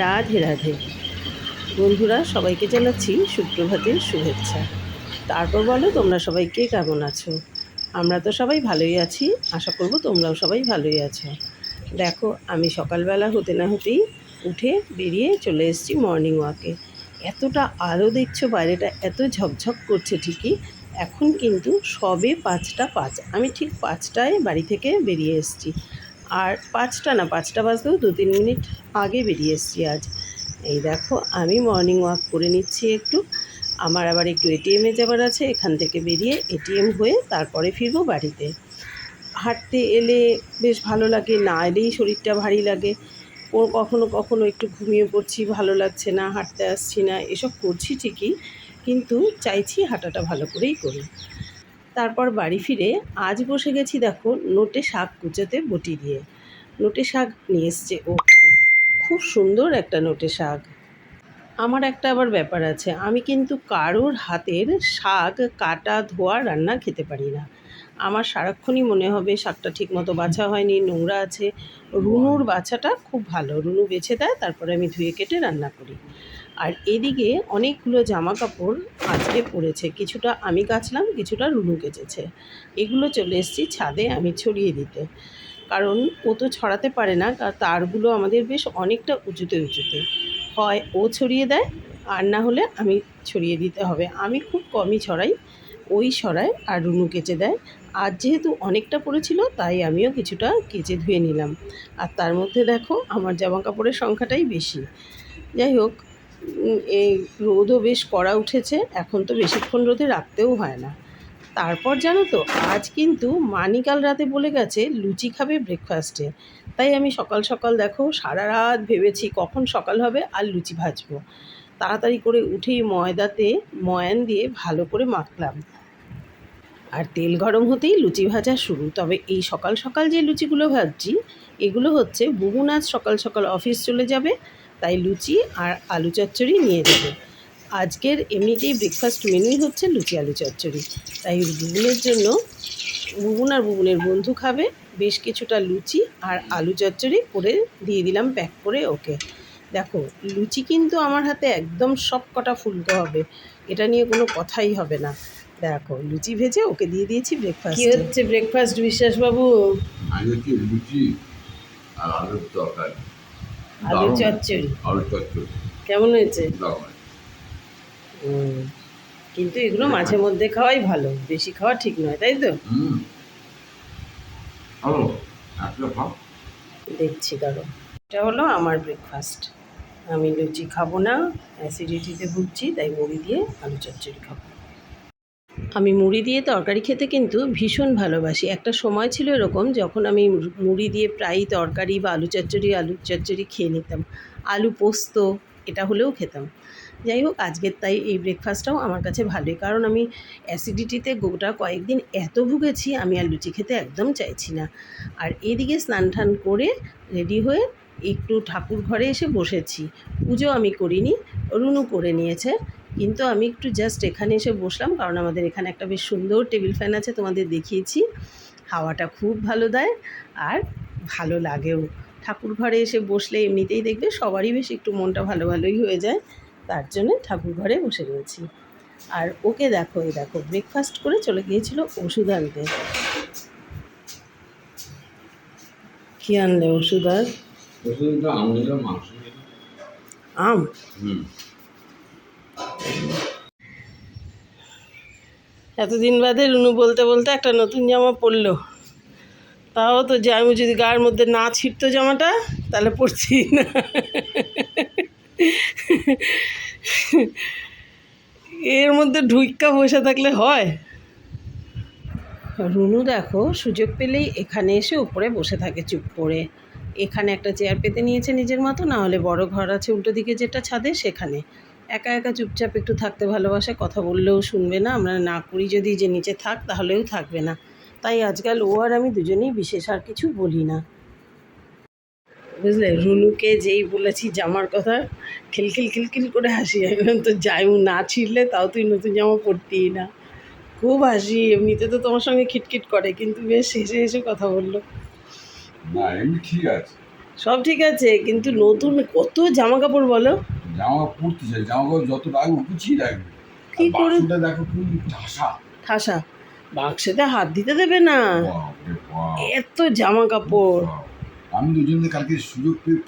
রাধে রাধে। বন্ধুরা, সবাইকে জানাচ্ছি সুপ্রভাতের শুভেচ্ছা। তারপর বলো, তোমরা সবাই কে কেমন আছো? আমরা তো সবাই ভালোই আছি, আশা করব তোমরাও সবাই ভালোই আছো। দেখো, আমি সকালবেলা হতে না হতেই উঠে বেরিয়ে চলে এসেছি মর্নিং ওয়াকে এতটা আলো দেখছ, বাইরেটা এত ঝকঝক করছে ঠিকই। এখন কিন্তু সবে পাঁচটা পাঁচ, আমি ঠিক পাঁচটায় বাড়ি থেকে বেরিয়ে এসেছি। আর পাঁচটা না, পাঁচটা বাজতেও দু তিন মিনিট আগে বেরিয়ে এসেছি আজ। এই দেখো, আমি মর্নিং ওয়াক করে নিচ্ছি একটু। আমার আবার একটু এটিএমে যাবার আছে, এখান থেকে বেরিয়ে এটিএম হয়ে তারপরে ফিরবো বাড়িতে। হাঁটতে এলে বেশ ভালো লাগে, না এলেই শরীরটা ভারী লাগে। ও কখনো কখনো একটু ঘুমিয়ে পড়ছি, ভালো লাগছে না, হাঁটতে আসছি না, এসব করছি ঠিকই, কিন্তু চাইছি হাঁটাটা ভালো করেই করি। তারপর বাড়ি ফিরে আজ বসে গেছি দেখো নোটে শাক কুচোতে বটি দিয়ে। নোটে শাক নিয়ে এসছে ও কাল। খুব সুন্দর একটা নোটে শাক। আমার একটা আবার ব্যাপার আছে, আমি কিন্তু কারোর হাতের শাক কাটা ধোয়া রান্না খেতে পারি না। আমার সারাক্ষণই মনে হবে শাকটা ঠিকমতো বাছা হয়নি, নোংরা আছে। রুনুর বাছাটা খুব ভালো। রুনু বেছে দেয়, তারপরে আমি ধুয়ে কেটে রান্না করি। আর এদিকে অনেকগুলো জামা কাপড় আজকে পড়েছে। কিছুটা আমি কাচলাম, কিছুটা রুনু কেচেছে। এগুলো চলে এসেছি ছাদে আমি ছড়িয়ে দিতে। কারণ ও তো ছড়াতে পারে না তারগুলো আমাদের বেশ অনেকটা উঁচুতে উঁচুতে। হয় ও ছড়িয়ে দেয়, আর না হলে আমি ছড়িয়ে দিতে হবে। আমি খুব কমই ছড়াই, ওই ছড়ায় আর রুনু কেচে দেয়। আর যেহেতু অনেকটা পড়েছিল, তাই আমিও কিছুটা কেচে ধুয়ে নিলাম। আর তার মধ্যে দেখো, আমার জামা কাপড়ের সংখ্যাটাই বেশি। যাই হোক এই রোদও বেশ কড়া উঠেছে, এখন তো বেশিক্ষণ রোদে রাখতেও হয় না। তারপর জানো তো, আজ কিন্তু মানিকাল রাতে বলে গেছে, লুচি খাবে ব্রেকফাস্টে তাই আমি সকাল সকাল দেখো, সারা রাত ভেবেছি কখন সকাল হবে আর লুচি ভাজবো। তাড়াতাড়ি করে উঠেই ময়দাতে ময়ান দিয়ে ভালো করে মাখলাম। আর তেল গরম হতেই লুচি ভাজা শুরু। তবে এই সকাল সকাল যে লুচিগুলো ভাজছি, এগুলো হচ্ছে বুবুন আজ সকাল সকাল অফিস চলে যাবে তাই লুচি আর আলু চচ্চড়ি নিয়ে যাবে। আজকের এমনিতেই ব্রেকফাস্ট মেনুই হচ্ছে লুচি আলু চচ্চড়ি। তাই বুবুনের জন্য বুবুন আর বুবুনের বন্ধু খাবে বেশ কিছুটা লুচি আর আলু চচ্চড়ি করে দিয়ে দিলাম প্যাক করে ওকে। দেখো লুচি কিন্তু আমার হাতে একদম সব কটা ফুলকো হবে এটা নিয়ে কোনো কথাই হবে না। দেখো লুচি ভেজে ওকে দিয়ে দিয়েছি ব্রেকফাস্ট কি হচ্ছে ব্রেকফাস্ট বিশ্বাসবাবু? আজ হচ্ছে লুচি আর আলুর তরকারি? আলু। চচ্চড়ি। আলুর চচ্চড়ি। কেমন হয়েছে। কিন্তু এগুলো মাঝে মধ্যে খাওয়াই ভালো। বেশি খাওয়া ঠিক নয় তাই তো? দেখছি দাঁড়ো এটা হলো আমার ব্রেকফাস্ট আমি লুচি খাব না অ্যাসিডিটিতে ভুগছি তাই মুড়ি দিয়ে আলু চচ্চড়ি খাব। আমি মুড়ি দিয়ে তরকারি খেতে কিন্তু ভীষণ ভালোবাসি। একটা সময় ছিল এরকম যখন আমি মুড়ি দিয়ে প্রায়ই তরকারি বা আলু চচ্চড়ি আলু চচ্চড়ি খেয়ে নিতাম। আলু পোস্ত, এটা হলেও খেতাম। যাই হোক, আজকের তাই এই ব্রেকফাস্টটাও আমার কাছে ভালোই। কারণ আমি অ্যাসিডিটিতে গোটা কয়েকদিন এত ভুগেছি, আমি আর লুচি খেতে একদম চাইছি না। আর এদিকে স্নান টান করে রেডি হয়ে একটু ঠাকুর ঘরে এসে বসেছি। পুজো আমি করিনি, রুনু করে নিয়েছে। কিন্তু আমি একটু জাস্ট এখানে এসে বসলাম কারণ আমাদের এখানে একটা বেশ সুন্দর টেবিল ফ্যান আছে তোমাদের দেখিয়েছি। হাওয়াটা খুব ভালো দেয় আর ভালো লাগেও। ঠাকুর ঘরে এসে বসলে এমনিতেই দেখবে সবারই বেশ একটু মনটা ভালো ভালোই হয়ে যায় তার জন্যে ঠাকুর ঘরে বসে রয়েছি। আর ওকে দেখো এই দেখো ব্রেকফাস্ট করে চলে গিয়েছিল ওষুধ আনতে। কী আনলে ওষুধ আর? আম এতদিন বাদে রুনু বলতে বলতে একটা নতুন জামা পরলো। তাও তো আমি যদি গায়ের মধ্যে না ছিটতো জামাটা, তাহলে পরছি না। এর মধ্যে ঢুইক্কা বসে থাকলে হয়। রুনু দেখো, সুযোগ পেলেই এখানে এসে উপরে বসে থাকে চুপ করে। এখানে একটা চেয়ার পেতে নিয়েছে নিজের মতো, না হলে বড় ঘর আছে উল্টো দিকে যেটা ছাদে, সেখানে। একা একা চুপচাপ একটু থাকতে ভালোবাসে কথা বললেও শুনবে না। আমরা না করি যদি যে নিচে থাক তাহলেও থাকবে না। তাই আজকাল ও আর আমি দুজনেই বিশেষ আর কিছু বলি না। বুঝলে? রুনুকে যেই বলেছি জামার কথা খিলখিল খিলখিল করে হাসি। বললাম, তো যাইও না ছিঁড়লে তাও তুই নতুন জামা পরতিই না। খুব হাসি। এমনিতে তো তোমার সঙ্গে খিটখিট করে কিন্তু বেশ হেসে হেসে কথা বলল। না এমনি ঠিক আছে। সব ঠিক আছে কিন্তু নতুন কত জামা কাপড় বলো? জামা পড়তে চাই জামা কাপড় যত রাখব গুছিয়ে রাখবে। কি করে? দেখো কি ঠাসা? ঠাসা। বাক্সেতে হাত দিতে দেবে না? বাপরে বাপ, এত জামা কাপড়। আমি দুজনে কালকে সুযোগ পেয়ে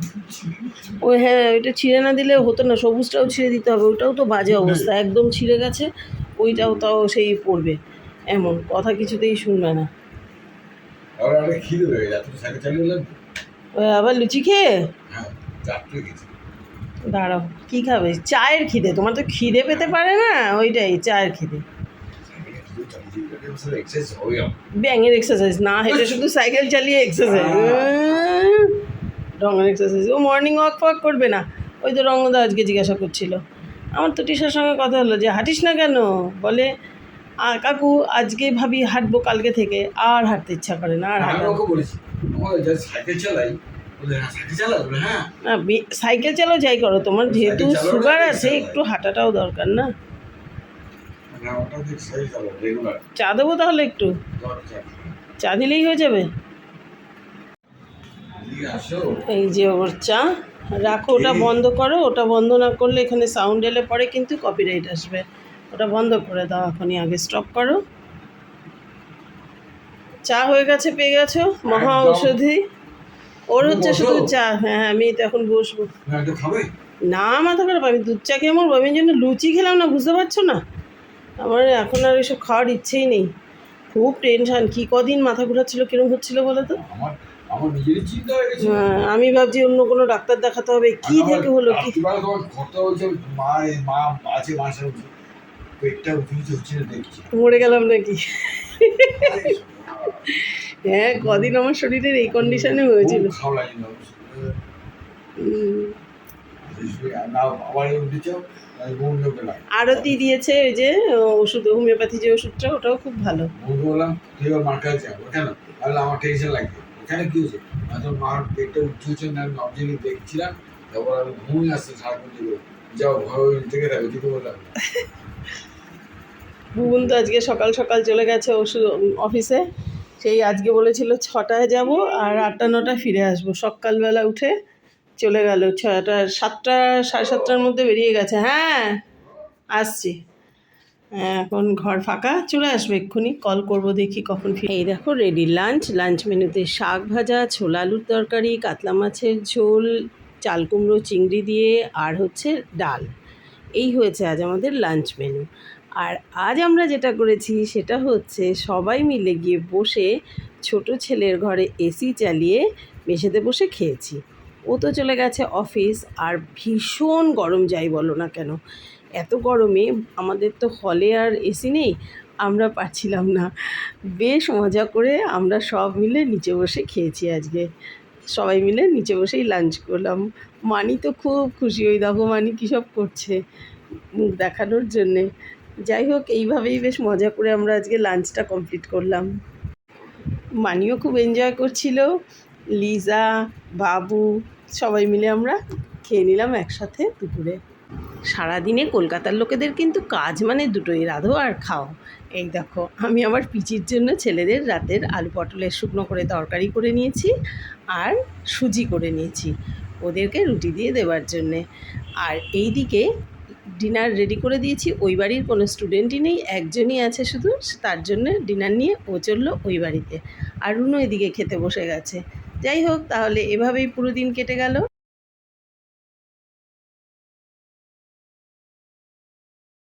দিচ্ছি। ও হ্যাঁ ওইটা ছিঁড়ে না দিলে হতো না সবুজটাও ছিঁড়ে দিতে হবে। ওটাও তো বাজে অবস্থা একদম ছিঁড়ে গেছে ওইটাও তাও সেই পড়বে। এমন কথা কিছুতেই শুনবে না। খিদে হয়ে সাইকেল চালিয়ে এলাম। ও আবার লুচি খেয়ে? হ্যাঁ চারটে গেছি। দাঁড়াও কি খাবে? চায়ের খিদে তোমার তো খিদে পেতে পারে না? ওইটাই চায়ের খিদে। ব্যাঙের এক্সারসাইজ না হেঁটে শুধু সাইকেল চালিয়ে এক্সারসাইজ রঙের এক্সারসাইজ ও মর্নিং ওয়াক ফোয়াক করবে না। ওই তো রঙ্গদা আজকে জিজ্ঞাসা করছিল। আমার তো টিশার সঙ্গে কথা হলো যে হাঁটিস না কেন? বলে "আ, কাকু আজকে ভাবি হাঁটবো কালকে থেকে আর হাঁটতে ইচ্ছা করে না আর আমি হ্যাঁ? না সাইকেল চালাও যাই করো তোমার যেহেতু সুগার আছে। একটু হাঁটাটাও দরকার না? চা দেবো তাহলে একটু? চা। দিলেই হয়ে যাবে? এই যে ওর চা রাখো ওটা বন্ধ করো ওটা বন্ধ না করলে এখানে সাউন্ড এলে পরে কিন্তু কপিরাইট আসবে। ওটা বন্ধ করে দাও এখনই আগে স্টপ করো। চা হয়ে গেছে পেয়ে গেছো? মহা ঔষধি। ওর হচ্ছে। শুধু চা হ্যাঁ হ্যাঁ, আমি তো এখন বসবো। হ্যাঁ না মাথা খারাপ আমি দুধ চা খেয়ে মরবো আমি জন্য লুচি খেলাম না বুঝতে পারছ না? আমার এখন আর এসব খাওয়ার ইচ্ছেই নেই। খুব টেনশন কি কদিন মাথা ঘোরাচ্ছিল কিরম হচ্ছিল বলো তো? হয়ে আমি ভাবছি অন্য কোনো ডাক্তার দেখাতে হবে কি থেকে হলো কি? মার গেলাম নাকি? হ্যাঁ কদিন আমার শরীরের এই কন্ডিশনে হয়েছিল। আরতি দিয়েছে ওই যে ওষুধ হোমিওপ্যাথি যে ওষুধটা ওটাও খুব ভালো। বললাম তুই মার কাছে যাব। কেন? তাহলে আমার টেনশন লাগবে। এখানে কি হয়েছে? এখন মার পেটটা উঠে হচ্ছে না আমি দেখছিলাম তারপর আমি ঘুমিয়ে আসছে সারাক্ষণ দিকে যাও ঘর থেকে থাকবে দিতে বললাম। বুবুন তো আজকে সকাল সকাল চলে গেছে ওষুধ অফিসে সেই আজকে বলেছিল ছটায় যাব আর আটটা, নটা ফিরে আসব। সকালবেলা উঠে চলে গেল। ছটা সাতটা, সাড়ে সাতটার মধ্যে বেরিয়ে গেছে। হ্যাঁ আসছি। এখন ঘর ফাঁকা, চলে আসবে এক্ষুনি। কল করব, দেখি কখন ফিরে এই দেখো রেডি লাঞ্চ লাঞ্চ মেনুতে শাক ভাজা, ছোলা আলুর তরকারি, কাতলা মাছের ঝোল, চাল কুমড়ো, চিংড়ি দিয়ে, আর হচ্ছে ডাল। এই হয়েছে আজ আমাদের লাঞ্চ মেনু আর আজ আমরা যেটা করেছি সেটা হচ্ছে সবাই মিলে গিয়ে বসে ছোট ছেলের ঘরে এসি চালিয়ে মেশেতে বসে খেয়েছি। ও তো চলে গেছে অফিস, আর ভীষণ গরম যাই বলো না কেন। এত গরমে আমাদের তো হলে আর এসি নেই, আমরা পারছিলাম না। বেশ মজা করে আমরা সব মিলে নিচে বসে খেয়েছি আজকে। সবাই মিলে নিচে বসেই লাঞ্চ করলাম। মানি তো খুব খুশি, ওই দেখো মানি কী সব করছে মুখ দেখানোর জন্যে। যাই হোক, এইভাবেই বেশ মজা করে আমরা আজকে লাঞ্চটা কমপ্লিট করলাম। মানিও খুব এনজয় করছিল, লিজা, বাবু, সবাই মিলে আমরা খেয়ে নিলাম একসাথে দুপুরে। সারাদিনে কলকাতার লোকেদের কিন্তু কাজ মানে দুটোই, রাধো আর খাও। এই দেখো, আমি আমার পিচির জন্য ছেলেদের রাতের আলু পটলের শুকনো করে তরকারি করে নিয়েছি আর সুজি করে নিয়েছি, ওদেরকে রুটি দিয়ে দেওয়ার জন্যে। আর এই দিকে ডিনার রেডি করে দিয়েছি, ওই বাড়ির কোনো স্টুডেন্টই নেই, একজনই আছে শুধু, তার জন্য ডিনার নিয়ে ও চলল ওই বাড়িতে। আর রুনো এদিকে খেতে বসে গেছে। যাই হোক, তাহলে এভাবেই পুরো দিন কেটে গেল।